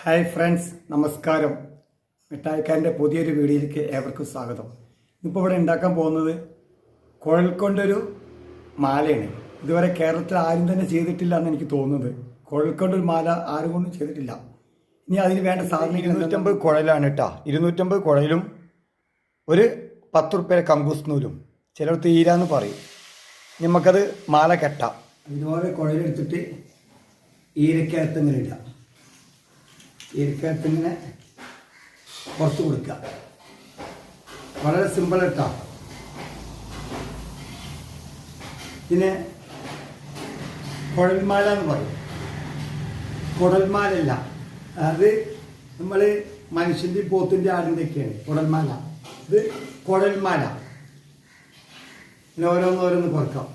Hi friends നമസ്കാരം. മിഠായിക്കാരന്റെ പുതിയൊരു വീഡിയോയിലേക്ക് ഏവർക്കും സ്വാഗതം. ഇപ്പോൾ ഇവിടെ ഉണ്ടാക്കാൻ പോകുന്നത് കുഴൽ കൊണ്ടൊരു മാലയാണ്. ഇതുവരെ കേരളത്തിൽ ആരും തന്നെ ചെയ്തിട്ടില്ല എന്ന് എനിക്ക് തോന്നുന്നത്. കുഴൽ കൊണ്ടൊരു മാല ആരും കൊണ്ടും ചെയ്തിട്ടില്ല. ഇനി അതിന് വേണ്ട സാധനങ്ങൾ ഇരുന്നൂറ്റമ്പത് കുഴലാണ് കേട്ടോ ഇരുന്നൂറ്റമ്പത് കുഴലും ഒരു പത്ത് റുപ്യ കങ്കൂസ് നൂലും. ചിലർ തീരാന്ന് പറയും. നമുക്കത് മാല കെട്ടാം. ഇതുപോലെ കുഴലെടുത്തിട്ട് ഈരക്കകത്ത് ഇങ്ങനെ ഇടാം. ഈരക്കകത്ത് ഇങ്ങനെ പുറത്ത് കൊടുക്കുക വളരെ സിമ്പിൾ കേട്ടോ പിന്നെ കുഴൽമാല എന്ന് പറയും. കുടൽമാലല്ല അത് നമ്മൾ മനുഷ്യന്റെ പോത്തിന്റെ ആടിന്റെയൊക്കെയാണ് കുടൽമാല. ഇത് കുടൽമാല. ഇങ്ങനെ ഓരോന്നോരോന്ന് കുറക്കാം.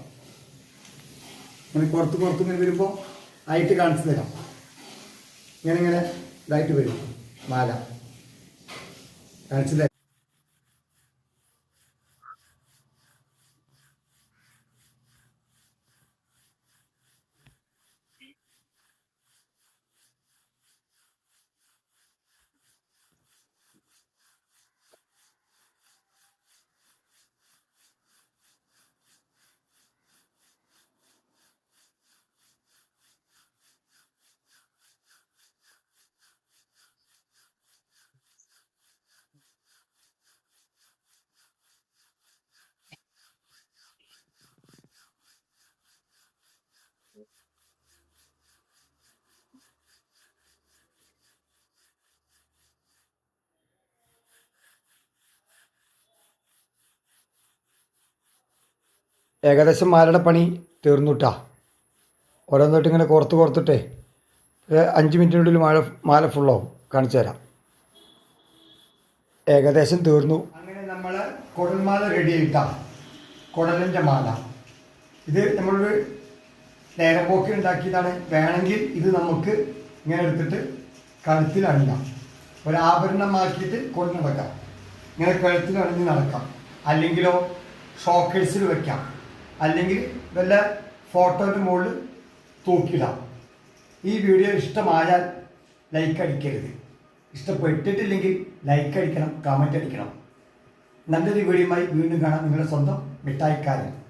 ഇങ്ങനെ കുറത്ത് പുറത്ത് ഇങ്ങനെ വരുമ്പോൾ ആയിട്ട് കാണിച്ചു തരാം. ഇങ്ങനെ ഇങ്ങനെ ഇതായിട്ട് വരും. മാല. കാണിച്ചു ഏകദേശം മാലയുടെ പണി തീർന്നുട്ടാ. ഓരോന്നിട്ട് ഇങ്ങനെ കോർത്ത് കോർത്തിട്ടേ അഞ്ച് മിനിറ്റിനുള്ളിൽ മാല മാല ഫുള്ളാവും കാണിച്ചു തരാം ഏകദേശം തീർന്നു. അങ്ങനെ നമ്മൾ കുടൽമാല റെഡി ആയിട്ടാ കുടലിന്റെ മാല. ഇത് നമ്മളൊരു നേരം പോക്കി ഉണ്ടാക്കിയതാണ് വേണമെങ്കിൽ ഇത് നമുക്ക് ഇങ്ങനെ എടുത്തിട്ട് കഴുത്തിൽ അണിയാം ഒരാഭരണമാക്കിയിട്ട് കൊണ്ട് നടക്കാം. ഇങ്ങനെ കഴുത്തിൽ അണിഞ്ഞ് നടക്കാം. അല്ലെങ്കിലോ ഷോക്കേഴ്സിൽ വെക്കാം. അല്ലെങ്കിൽ വല്ല ഫോട്ടോന്റെ മുകളിൽ തൂക്കിടാം. ഈ വീഡിയോ ഇഷ്ടമായാൽ ലൈക്ക് അടിക്കരുത്. ഇഷ്ടപ്പെട്ടിട്ടില്ലെങ്കിൽ ലൈക്ക് അടിക്കണം കമന്റ് അടിക്കണം. നല്ലൊരു വീഡിയോയുമായി വീണ്ടും കാണാം. നിങ്ങളുടെ സ്വന്തം മിഠായിക്കാരൻ.